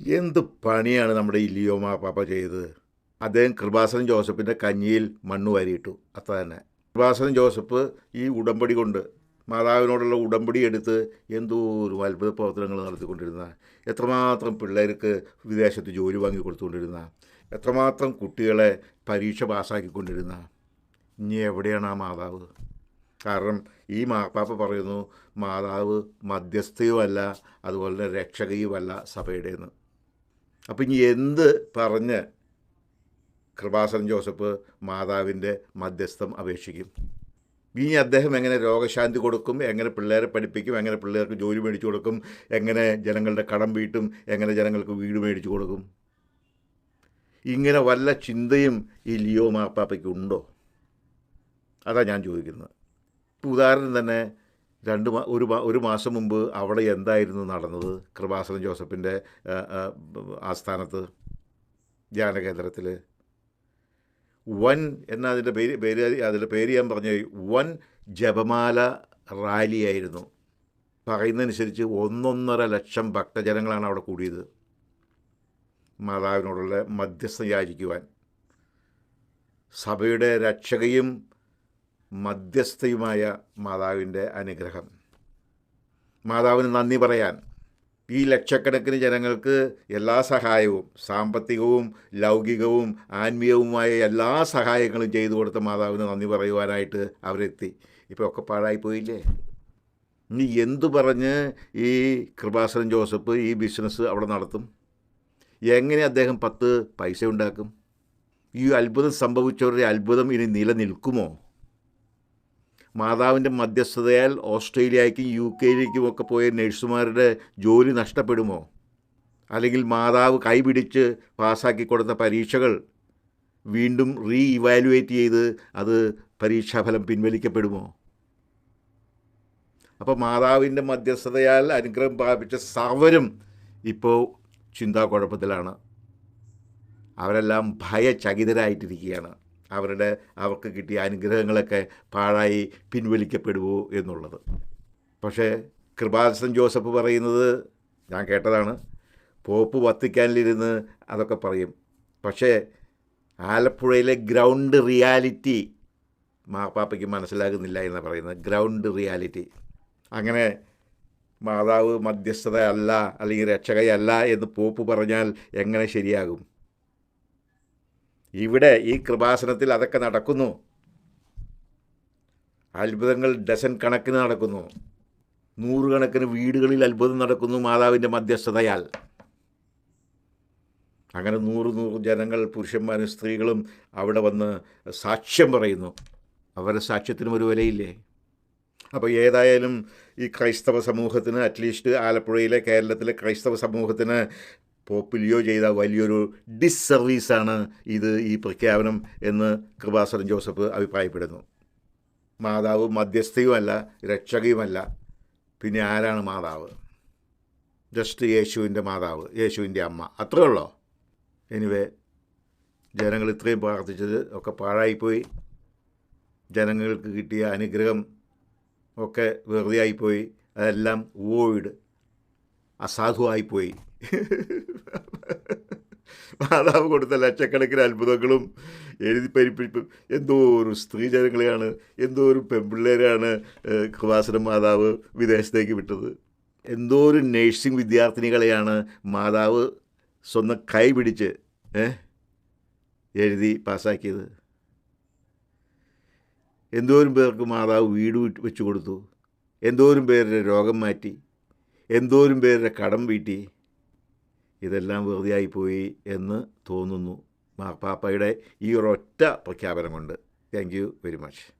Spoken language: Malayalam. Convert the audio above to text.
എന്ത് പണിയാണ് നമ്മുടെ ഇല്ലിയോ ലിയോ മാപ്പാപ്പ ചെയ്തത്? അദ്ദേഹം കൃപാസനം ജോസഫിന്റെ കഞ്ഞിയിൽ മണ്ണ് വാരിയിട്ടു. അത്ര തന്നെ. കൃപാസനം ജോസഫ് ഈ ഉടമ്പടി കൊണ്ട് മാതാവിനോടുള്ള ഉടമ്പടി എടുത്ത് എന്തോ ഒരു അത്ഭുത പ്രവർത്തനങ്ങൾ നടത്തിക്കൊണ്ടിരുന്ന എത്രമാത്രം പിള്ളേർക്ക് വിദേശത്ത് ജോലി വാങ്ങി കൊടുത്തുകൊണ്ടിരുന്ന എത്രമാത്രം കുട്ടികളെ പരീക്ഷ പാസ്സാക്കിക്കൊണ്ടിരുന്ന ഇനി എവിടെയാണ് ആ മാതാവ്? കാരണം ഈ മാപ്പാപ്പ പറയുന്നു മാതാവ് മധ്യസ്ഥയുമല്ല അതുപോലെ തന്നെ രക്ഷകയുമല്ല സഭയുടേന്ന്. അപ്പം ഇനി എന്ത് പറഞ്ഞ് കൃപാസൻ ജോസഫ് മാതാവിന്റെ മധ്യസ്ഥം അപേക്ഷിക്കും? ഇനി അദ്ദേഹം എങ്ങനെ രോഗശാന്തി കൊടുക്കും? എങ്ങനെ പിള്ളേരെ പഠിപ്പിക്കും? എങ്ങനെ പിള്ളേർക്ക് ജോലി മേടിച്ചു കൊടുക്കും? എങ്ങനെ ജനങ്ങളുടെ കടം വീട്ടും? എങ്ങനെ ജനങ്ങൾക്ക് വീട് മേടിച്ചു കൊടുക്കും? ഇങ്ങനെ വല്ല ചിന്തയും ഈ ലിയോ മാപ്പാപ്പയ്ക്ക് ഉണ്ടോ? അതാണ് ഞാൻ ചോദിക്കുന്നത്. ഉദാഹരണം തന്നെ രണ്ട് ഒരു ഒരു മാസം മുമ്പ് അവിടെ എന്തായിരുന്നു നടന്നത്? കൃപാസനം ജോസഫിന്റെ ആസ്ഥാനത്ത് ധ്യാനകേന്ദ്രത്തിൽ വൻ എന്ന അതിന്റെ പേര് പേര് അതിന്റെ പേര് ഞാൻ പറഞ്ഞു വൻ ജപമാല റാലിയായിരുന്നു. പറയുന്നതനുസരിച്ച് ഒന്നൊന്നര ലക്ഷം ഭക്തജനങ്ങളാണ് അവിടെ കൂടിയത്. മാതാവിനോടുള്ള മധ്യസ്ഥ യാചിക്കുവാൻ. സഭയുടെ രക്ഷകയും മധ്യസ്ഥയുമായ മാതാവിന്റെ അനുഗ്രഹം. മാതാവിന് നന്ദി പറയാൻ ഈ ലക്ഷക്കണക്കിന് ജനങ്ങൾക്ക് എല്ലാ സഹായവും സാമ്പത്തികവും ലൗകികവും ആത്മീയവുമായ എല്ലാ സഹായങ്ങളും ചെയ്തു കൊടുത്ത മാതാവിന് നന്ദി പറയുവാനായിട്ട് അവരെത്തി. ഇപ്പോൾ ഒക്കെ പാഴായി പോയില്ലേ? ഇനി എന്തു പറഞ്ഞ് ഈ കൃപാസനൻ ജോസഫ് ഈ ബിസിനസ് അവിടെ നടത്തും? എങ്ങനെ അദ്ദേഹം പത്ത് പൈസ ഉണ്ടാക്കും? ഈ അത്ഭുതം സംഭവിച്ചവരുടെ അത്ഭുതം ഇനി നിലനിൽക്കുമോ? മാതാവിന്റെ മധ്യസ്ഥതയാൽ ഓസ്ട്രേലിയയ്ക്കും യു കെയിലേക്കും ഒക്കെ പോയ നഴ്സുമാരുടെ ജോലി നഷ്ടപ്പെടുമോ? അല്ലെങ്കിൽ മാതാവ് കൈപിടിച്ച് പാസ്സാക്കി കൊടുത്ത പരീക്ഷകൾ വീണ്ടും റീ ഇവാലുവേറ്റ് ചെയ്ത് അത് പരീക്ഷാഫലം പിൻവലിക്കപ്പെടുമോ? അപ്പോൾ മാതാവിന്റെ മധ്യസ്ഥതയാൽ അനുഗ്രഹം പ്രാപിച്ച സർവരും ഇപ്പോൾ ചിന്താക്കുഴപ്പത്തിലാണ് അവരെല്ലാം ഭയചകിതരായിട്ടിരിക്കുകയാണ്. അവരുടെ അവർക്ക് കിട്ടിയ അനുഗ്രഹങ്ങളൊക്കെ പാഴായി പിൻവലിക്കപ്പെടുവോ എന്നുള്ളത്. പക്ഷേ കൃപാസൻ ജോസഫ് പറയുന്നത് ഞാൻ കേട്ടതാണ്. പോപ്പ് വത്തിക്കാനിലിരുന്ന് അതൊക്കെ പറയും. പക്ഷേ ആലപ്പുഴയിലെ ഗ്രൗണ്ട് റിയാലിറ്റി മാപ്പാപ്പയ്ക്ക് മനസ്സിലാകുന്നില്ല എന്ന് പറയുന്നത്. Ground reality. അങ്ങനെ മാതാവ് മധ്യസ്ഥത അല്ല അല്ലെങ്കിൽ രക്ഷകയല്ല എന്ന് പോപ്പ് പറഞ്ഞാൽ എങ്ങനെ ശരിയാകും? ഇവിടെ ഈ കൃപാസനത്തിൽ അതൊക്കെ നടക്കുന്നു. അത്ഭുതങ്ങൾ ഡസൻ കണക്കിന് നടക്കുന്നു. നൂറുകണക്കിന് വീടുകളിൽ അത്ഭുതം നടക്കുന്നു മാതാവിന്റെ മധ്യസ്ഥതയാൽ. അങ്ങനെ നൂറ് നൂറ് ജനങ്ങൾ പുരുഷന്മാരും സ്ത്രീകളും അവിടെ വന്ന് സാക്ഷ്യം പറയുന്നു. അവരുടെ സാക്ഷ്യത്തിനും ഒരു വിലയില്ലേ? അപ്പോൾ ഏതായാലും ഈ ക്രൈസ്തവ സമൂഹത്തിന് അറ്റ്ലീസ്റ്റ് ആലപ്പുഴയിലെ കേരളത്തിലെ ക്രൈസ്തവ സമൂഹത്തിന് പോപ്പിലിയോ ചെയ്ത വലിയൊരു ഡിസ്സർവീസാണ് ഇത് ഈ പ്രഖ്യാപനം എന്ന് കൃപാസരൻ ജോസഫ് അഭിപ്രായപ്പെടുന്നു. മാതാവ് മധ്യസ്ഥയുമല്ല രക്ഷകയുമല്ല. പിന്നെ ആരാണ് മാതാവ്? ജസ്റ്റ് യേശുവിന്റെ മാതാവ് യേശുവിന്റെ അമ്മ. അത്രേ ഉള്ളോ? എനിവേ ജനങ്ങൾ ഇത്രയും പ്രാർത്ഥിച്ചത് ഒക്കെ പാഴായിപ്പോയി. ജനങ്ങൾക്ക് കിട്ടിയ അനുഗ്രഹം ഒക്കെ വെറുതെ ആയിപ്പോയി അതെല്ലാം വോയിഡ് അസാധുവായിപ്പോയി. മാതാവ് കൊടുത്ത ലക്ഷക്കണക്കിന് അത്ഭുതങ്ങളും എഴുതി പരിപ്പിപ്പ് എന്തോ ഒരു സ്ത്രീ ജനങ്ങളെയാണ് എന്തോ ഒരു പെൺപിള്ളേരാണ് കൃപാസന മാതാവ് വിദേശത്തേക്ക് വിട്ടത്. എന്തോ ഒരു നേഴ്സിംഗ് വിദ്യാർത്ഥിനികളെയാണ് മാതാവ് സ്വന്തം കൈ പിടിച്ച് എഴുതി പാസ്സാക്കിയത്. എന്തോരും പേർക്ക് മാതാവ് വീട് വെച്ച് കൊടുത്തു. എന്തോരും പേരുടെ രോഗം മാറ്റി. എന്തോരും പേരുടെ കടം വീട്ടി. ഇതെല്ലാം വെറുതെ ആയിപ്പോയി എന്ന് തോന്നുന്നു. മാർപ്പാപ്പയുടെ ഈ ഒരൊറ്റ പ്രഖ്യാപനം കൊണ്ട്. Thank you very much